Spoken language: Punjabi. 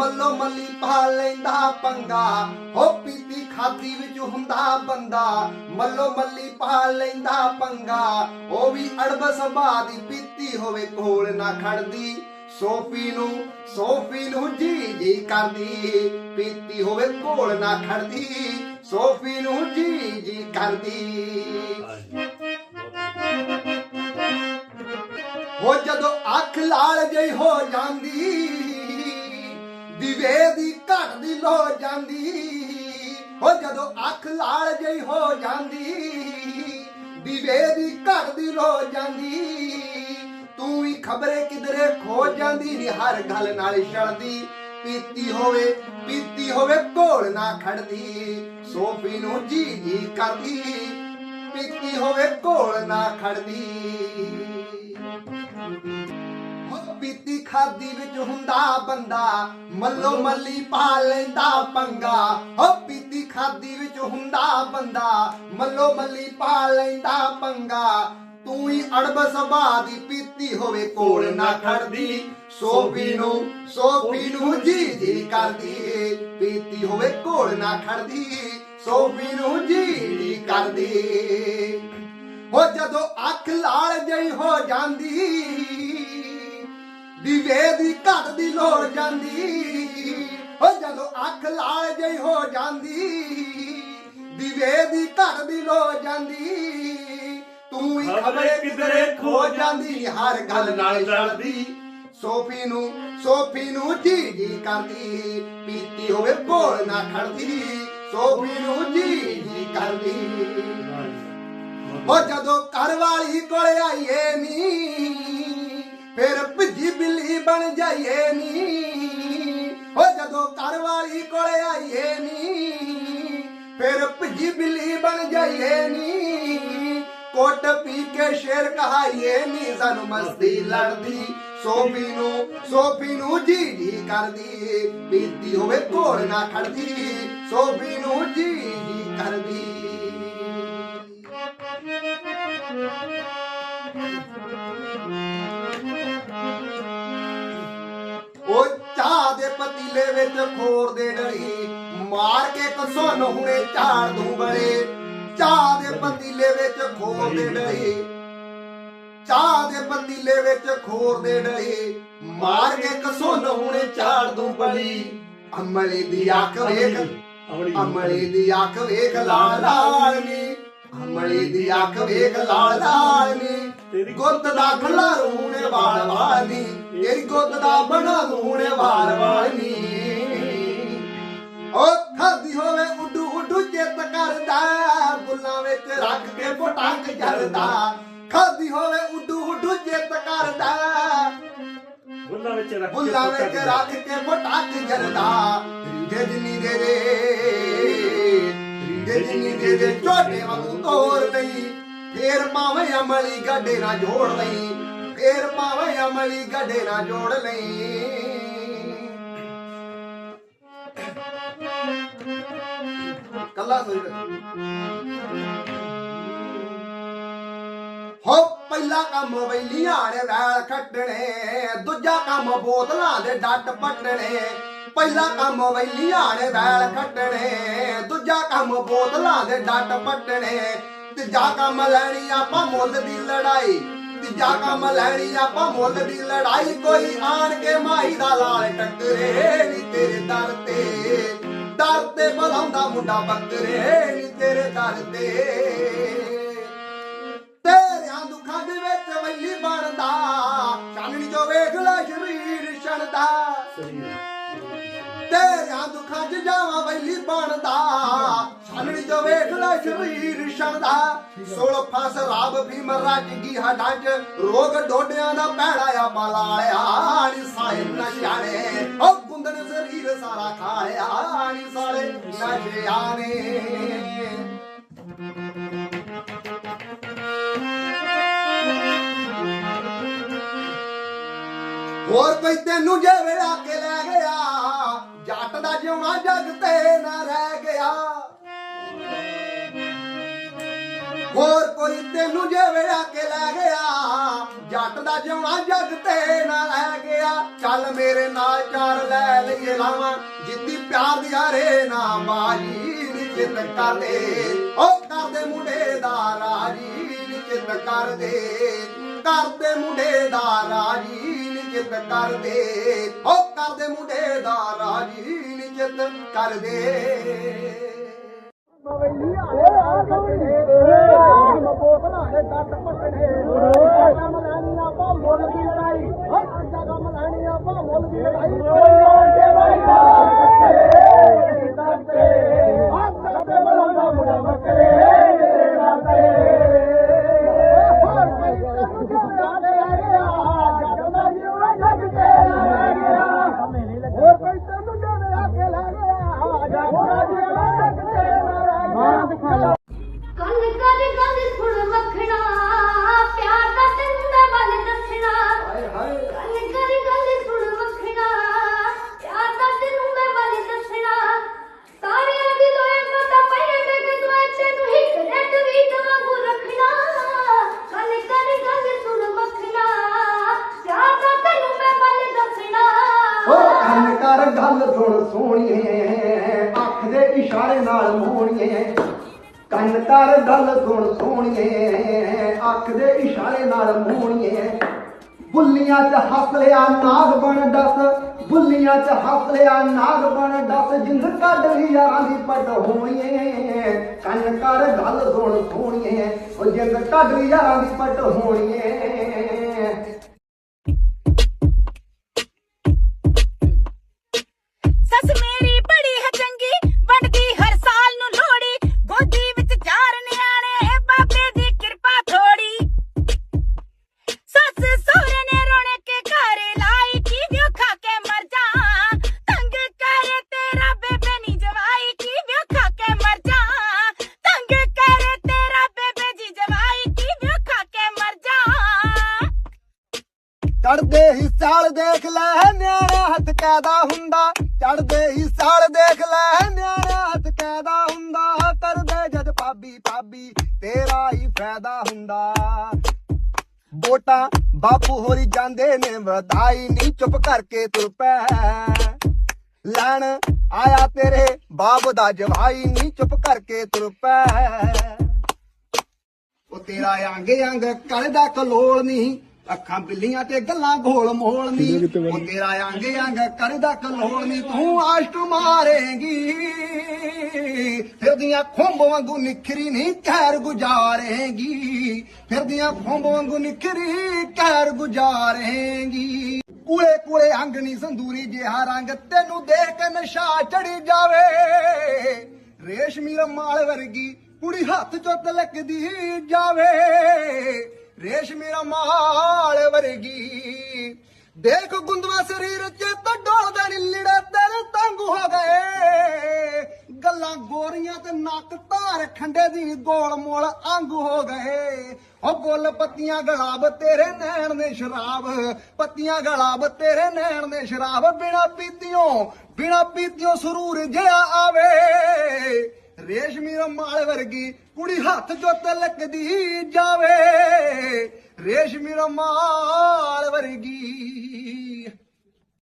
ਮੱਲੋ ਮੱਲੀ ਪਾ ਲੈਂਦਾ ਪੰਗਾ ਹੋ ਪੀਤੀ ਖਾਦੀ ਵਿੱਚ ਹੁੰਦਾ ਬੰਦਾ। ਮੱਲੋ ਮੱਲੀ ਪਾ ਲੈਂਦਾ ਪੰਗਾ ਉਹ ਵੀ ਅੜਬ ਸੁਭਾਅ ਦੀ ਪੀਤੀ ਹੋਵੇ ਕੋਲ ਨਾ ਖੜਦੀ। ਸੋਫੀ ਨੂੰ ਸੋਫੀ ਨੂੰ ਜੀ ਜੀ ਕਰਦੀ ਪੀਤੀ ਹੋਵੇ ਕੋਲ ਨਾ ਖੜਦੀ। ਸੋਫੀ ਨੂੰ ਜੀ ਜੀ ਕਰਦੀ। ਹੋ ਜਦੋਂ ਅੱਖ ਲਾਲ ਜਈ ਹੋ ਜਾਂਦੀ ਦਿਵੇ ਦੀ ਘਟ ਦੀ ਲੋ ਜਾਂਦੀ। ਹੋ ਜਦੋਂ ਅੱਖ ਲਾਲ ਜਈ ਹੋ ਜਾਂਦੀ ਦਿਵੇ ਦੀ ਘਟ ਦੀ ਲੋ ਜਾਂਦੀ। ਤੂੰ ਹੀ ਖਬਰੇ ਕਿਧਰੇ ਖੋ ਜਾਂਦੀ, ਨੀ ਹਰ ਗੱਲ ਨਾਲ ਛੜਦੀ ਪੀਤੀ ਹੋਵੇ ਪੀਤੀ ਹੋਵੇ ਕੋਲ ਨਾ ਖੜਦੀ। ਸੋਫੀ ਨੂੰ ਜੀ ਜੀ ਕਰਦੀ, ਪੀਤੀ ਹੋਵੇ ਕੋਲ ਨਾ ਖੜਦੀ। ਪੀਤੀ ਖਾਦੀ ਵਿੱਚ ਹੁੰਦਾ ਬੰਦਾ, ਮੱਲੋ ਮੱਲੀ ਪਾ ਲੈਂਦਾ ਪੰਗਾ। ਹੋ ਪੀਤੀ ਖਾਦੀ ਵਿੱਚ ਹੁੰਦਾ ਬੰਦਾ, ਮੱਲੋ ਮੱਲੀ ਪਾ ਲੈਂਦਾ ਪੰਗਾ। ਤੂੰ ਹੀ ਅੜਬ ਸੁਭਾਅ ਦੀ ਪੀਤੀ ਹੋਵੇ, ਕੋਲ ਨਾ ਖੜਦੀ। ਸੋਫੀ ਨੂੰ ਸੋਫੀ ਨੂੰ ਜੀ ਜੀ ਕਰਦੀ। ਪੀਤੀ ਹੋਵੇ, ਕੋਲ ਨਾ ਖੜਦੀ। ਸੋਫੀ ਨੂੰ ਜੀ ਜੀ ਕਰਦੀ। ਹੋ ਜਦੋਂ ਅੱਖ ਲਾਲ ਜਈ ਹੋ ਜਾਂਦੀ ਦਿਵੇ ਦੀ ਘਟ ਦੀ ਲੋੜ ਜਾਂਦੀ। ਹੋ ਜਦੋਂ ਅੱਖ ਲਾਲ ਜਈ ਹੋ ਜਾਂਦੀ ਦਿਵੇ ਦੀ ਘਟ ਦੀ ਲੋੜ ਜਾਂਦੀ। ਤੂੰ ਹੀ ਖਬਰੇ ਕਿਧਰੇ ਖੋ ਜਾਂਦੀ ਹਰ ਗੱਲ ਨਾਲ ਛੜਦੀ ਸੋਫੀ ਨੂੰ ਸੋਫੀ ਨੂੰ ਜੀ ਜੀ ਕਰਦੀ ਪੀਤੀ ਹੋਵੇ ਕੋਲ ਨਾ ਖੜਦੀ। ਸੋਫੀ ਨੂੰ ਜੀ ਜੀ ਕਰਦੀ। ਉਹ ਜਦੋਂ ਘਰ ਵਾਲੀ ਕੋਲ ਆਈਏ ਨੀ ਫਿਰ ਬਿੱਲੀ ਬਣ ਜਾਈਏ ਨੀ। ਉਹ ਜਦੋਂ ਘਰ ਵਾਲੀ ਕੋਲ ਆਈਏ ਨੀ, ਫਿਰ ਭਿੱਜੀ ਬਿੱਲੀ ਬਣ ਜਾਈਏ ਨੀ। ਕੋਟ ਪੀ ਕੇ ਸ਼ੇਰ ਕਹਾਈਏ ਨੀ, ਸਾਨੂੰ ਮਸਤੀ ਲੜਦੀ ਸੋਫੀ ਨੂੰ ਸੋਫੀ ਨੂੰ ਜੀ ਜੀ ਕਰਦੀ। ਪੀਤੀ ਹੋਵੇ ਕੋਲ ਨਾ ਖੜਦੀ, ਸੋਫੀ ਨੂੰ ਜੀ ਜੀ ਕਰਦੀ। ਦੇ ਪਤੀਲੇ ਵਿੱਚ ਖੋਰ ਦੇ ਡਲੀ ਮਾਰ ਕੇ ਕਸੋਨ ਹੁਣੇ ਝਾੜ ਦੂੰ ਬੜੇ। ਚਾਹ ਦੇ ਪਤੀਲੇ ਵਿੱਚ ਖੋਰ ਦੇ ਡਲੀ ਚਾਹ ਦੇ ਪਤੀਲੇ ਵਿੱਚ ਖੋਰ ਦੇ ਡਲੀ ਮਾਰ ਕੇ ਕਸੋਨ ਹੁਣੇ ਝਾੜ ਦੂੰ ਬੜੀ ਅਮਲੀ ਦੀ ਅੱਖ ਵੇਖ ਅਮਲੀ ਦੀ ਅੱਖ। ਵੇਖ ਲਾਲ ਲਾਲ ਨੀ ਅਮਲੀ ਦੀ ਅੱਖ ਵੇਖ ਲਾਲ ਲਾਲ ਨੀ ਤੇਰੀ ਗੁੱਤ ਦਾ ਖੱਲਾ ਰੂਣੇ ਵਾਲ ਵਾਲ ਤੇਰੀ ਗੁੱਤ ਦਾ ਬਣਾ ਰੂਣੇ ਵਾਲ ਵਾਲ ਪਟੰਗ ਜਰਦਾ ਖਾਦੀ ਹੋਵੇ ਉੱਡੂ ਉੱਡੂ ਚਿੱਤ ਕਰਦਾ। ਬੁੱਲਾ ਵਿੱਚ ਰੱਖ ਬੁੱਲਾਂ ਵਿੱਚ ਰੱਖ ਕੇ ਪਟਾਕ ਜਰਦਾ। ਰੀਡੇ ਜਿੰਨੀ ਦੇ ਦੇ। ਰੀਡੇ ਜਿੰਨੀ ਦੇ ਦੇ ਝੋਟੇ ਵਾਂਗੂ ਤੋੜ ਲਈ ਫੇਰ ਪਾਵੇਂ ਅਮਲੀ ਗੱਡੇ ਨਾਲ ਜੋੜ ਲਈ ਫੇਰ ਪਾਵੇਂ ਅਮਲੀ ਗੱਡੇ ਨਾਲ ਜੋੜ ਲਈ ਕੱਲਾ ਸੋਈ ਪਹਿਲਾ ਕੰਮ ਵੈਲੀਆਂ ਨੇ ਵੈਲ ਖੱਟਣੇ, ਦੂਜਾ ਕੰਮ ਬੋਤਲਾਂ ਦੇ ਡੱਟ ਪੱਟਣੇ। ਪਹਿਲਾ ਕੰਮ ਵੈਲੀਆਂ ਨੇ ਵੈਲ ਖੱਟਣੇ, ਦੂਜਾ ਕੰਮ ਬੋਤਲਾਂ ਦੇ ਡੱਟ ਪੱਟਣੇ। ਤੀਜਾ ਕੰਮ ਲੈਣੀ ਆਪਾਂ ਮੁੱਲ ਦੀ ਲੜਾਈ, ਤੀਜਾ ਕੰਮ ਲੈਣੀ ਆਪਾਂ ਮੁੱਲ ਦੀ ਲੜਾਈ। ਕੋਈ ਆਣ ਕੇ ਮਾਈ ਦਾ ਲਾਲ ਟੱਕਰੇ ਨੀ ਤੇਰੇ ਦਰ ਤੇ। ਦਰ ਤੇ ਬਲਾਉਂਦਾ ਮੁੰਡਾ ਬੱਕਰੇ ਨੀ ਤੇਰੇ ਦਰ ਤੇ। ਤੇਰਿਆਂ ਦੁੱਖਾਂ 'ਚ ਜਾਵਾਂ ਵੈਲੀ ਬਣਦਾ। ਚਾਨਣੀ ਜੋ ਵੇਖ ਲੈ ਸ਼ਰੀਰ ਛਣਦਾ ਸੋਲ ਫਸ ਰਾਬ ਭੀਮ ਰੱਜ ਗਈ ਹੱਡਾਂ 'ਚ। ਰੋਗ ਡੋਡਿਆਂ ਦਾ ਪੈੜਾ ਆ ਬਲਾਲਿਆ ਨੀ ਸਾਹਿਬ ਨਸ਼ਾਣੇ ਉਹ ਗੁੰਦਨ ਸਰੀਰ ਸਾਰਾ ਖਾਇਆ। ਨੀ ਸਾਲੇ ਨਸ਼ਿਆਣੇ ਹੋਰ ਕੋਈ ਤੈਨੂੰ ਜੇ ਜਿਉਣਾ ਜਗ ਤੇ ਨਾ ਰਹਿ ਗਿਆ। ਹੋਰ ਕੋਈ ਕੋਈ ਤੈਨੂੰ ਜਿਵੇਂ ਆ ਕੇ ਲੈ ਗਿਆ, ਜੱਟ ਦਾ ਜਿਉਣਾ ਜੱਗ ਤੇ ਨਾ ਲੈ ਗਿਆ। ਚੱਲ ਮੇਰੇ ਨਾਲ ਚਾਰ ਲੈ ਲਈਏ ਲਾਵਾਂ ਜਿੱਦੀ ਪਿਆਰ ਦੀ ਹਾਰੇ ਨਾ ਬਾਜੀ ਨੀ ਚਿੱਤ ਕਰਦੇ ਉਹ ਕਰਦੇ ਮੁੰਡੇ ਦਾ ਰਾਜੀ ਨੀ ਕਰ ਦੇ। ਕਰਦੇ ਮੁੰਡੇ ਦਾ ਰਾਜੀ ਨੀ ਚਿੱਤ ਕਰਦੇ ਓ ਕਰਦੇ ਮੁੰਡੇ ਦਾ ਰਾਜੀ ਨੀ ਗੱਲ ਸੁਣ ਸੋਹਣੀਏ, ਅੱਖ ਦੇ ਇਸ਼ਾਰੇ ਨਾਲ ਮੋਹਣੀਏ ਕੰਨ ਕਰ ਗੱਲ ਸੁਣ ਸੋਹਣੀਏ, ਅੱਖ ਦੇ ਇਸ਼ਾਰੇ ਨਾਲ ਮੋਹਣੀਏ ਬੁੱਲੀਆਂ 'ਚ ਹੱਸ ਲਿਆ ਨਾਗ ਬਣ ਦੱਸ ਬੁੱਲੀਆਂ 'ਚ ਹੱਸ ਲਿਆ ਨਾਗ ਬਣ ਦੱਸ ਜਿੰਦ ਕੱਢ ਯਾਰਾਂ ਦੀ ਪੱਟ ਹੋਣੀਏ, ਕੰਨ ਕਰ ਗੱਲ ਸੁਣ ਸੋਹਣੀਏ। ਉਹ ਜਿੰਦ ਕੱਢ ਯਾਰਾਂ ਦੀ ਪੱਟ ਹੋਣੀਏ। ਤੇਰਾ ਬੇਬੇ ਨੀ ਜਵਾਈ ਕੀ ਵਿਓ ਕੇ ਮਰ ਜਾ। ਤੰਗ ਕਰੇ ਤੇਰਾ ਬੇਬੇ ਜੀ ਜਵਾਈ ਕੀ ਵਿਓ ਕੇ ਮਰ ਜਾ। ਚੜਦੇ ਹੀ ਸਾਲ ਦੇਖ ਲੈ ਨਿਆਣਾ ਹੱਥ ਕੈਦਾ ਹੁੰਦਾ। ਚੜਦੇ ਹੀ ਸਾਲ ਦੇਖ ਲੈ ਨਿਆਣਾ ਹੱਥ ਕੈਦਾ ਹੁੰਦਾ। ਕਰਦੇ ਜਦ ਪਾਬੀ ਪਾਬੀ ਤੇਰਾ ਹੀ ਫਾਇਦਾ ਹੁੰਦਾ। ਵੋਟਾਂ ਬਾਪੂ ਹੋਰੀ ਜਾਂਦੇ ਨੇ, ਵਧਾਈ ਨਹੀਂ ਚੁੱਪ ਕਰਕੇ ਤੁਰ ਪੈ। ਲੈਣ ਆਇਆ ਤੇਰੇ ਬਾਪ ਦਾ ਜਵਾਈ ਨੀ ਚੁੱਪ ਕਰਕੇ ਤੁਰ ਪੈ। ਉਹ ਤੇਰਾ ਅੰਗ ਅੰਗ ਕਲਦਾ ਕਲੋਲ ਨਹੀਂ ਅੱਖਾਂ ਬਿੱਲੀਆਂ ਤੇ ਗੱਲਾਂ ਘੋਲ ਮੋਲ ਨਹੀਂ ਉਹ ਤੇਰਾ ਅੰਗ ਅੰਗ ਕਰਦਾ ਕਲੋਲ ਨਹੀਂ ਤੂੰ ਆਸ਼ਕ ਮਾਰੇਂਗੀ। ਫਿਰਦੀਆਂ ਖੁੰਬ ਵਾਂਗੂ ਨਿਖਰੀ ਨਹੀਂ ਕਹਿਰ ਗੁਜ਼ਾਰੇਂਗੀ। ਫਿਰਦੀਆਂ ਖੁੰਬ ਵਾਂਗੂ ਨਿਖਰੀ ਕਹਿਰ ਗੁਜ਼ਾਰੇਂਗੀ। ਕੂਲੇ ਕੂਲੇ ਅੰਗ ਨਹੀਂ ਸੰਦੂਰੀ ਜਿਹਾ ਰੰਗ ਤੈਨੂੰ ਦੇਖ ਕੇ ਨਸ਼ਾ ਚੜੀ ਜਾਵੇ। ਰੇਸ਼ਮੀ ਰਮਾਲ ਵਰਗੀ ਕੁੜੀ ਹੱਥ ਚੋਂ ਤਲਕਦੀ ਜਾਵੇ। ਰੇਸ਼ਮੀ ਰਮਾਲ ਵਰਗੀ। ਦੇਖ ਗੁੰਦਵਾ ਸਰੀਰ ਚ ਡੋਲਦਾ ਨੀ ਤੇਰੇ ਤੰਗ ਹੋ ਗਏ। ਗੱਲਾਂ ਗੋਰੀਆਂ ਤੇ ਨੱਕ ਧਾਰ ਖੰਡੇ ਦੀ ਗੋਲ ਮੋਲ ਅੰਗ ਹੋ ਗਏ। ਉਹ ਗੁੱਲ ਪੱਤੀਆਂ ਗਲਾਬ ਤੇਰੇ ਨੈਣ ਨੇ ਸ਼ਰਾਬ। ਪੱਤੀਆਂ ਗਲਾਬ ਤੇਰੇ ਨੈਣ ਨੇ ਸ਼ਰਾਬ। ਬਿਨਾ ਪੀਤਿਓ ਬਿਨਾ ਪੀਤਿਓ ਸਰੂਰ ਜਿਹਾ ਆਵੇ। ਰੇਸ਼ਮੀ ਰਮਾਲ ਵਰਗੀ ਕੁੜੀ ਹੱਥ ਜੋ ਲੱਗਦੀ ਜਾਵੇ ਰੇਸ਼ਮੀ ਰਮਾਲ ਵਰਗੀ।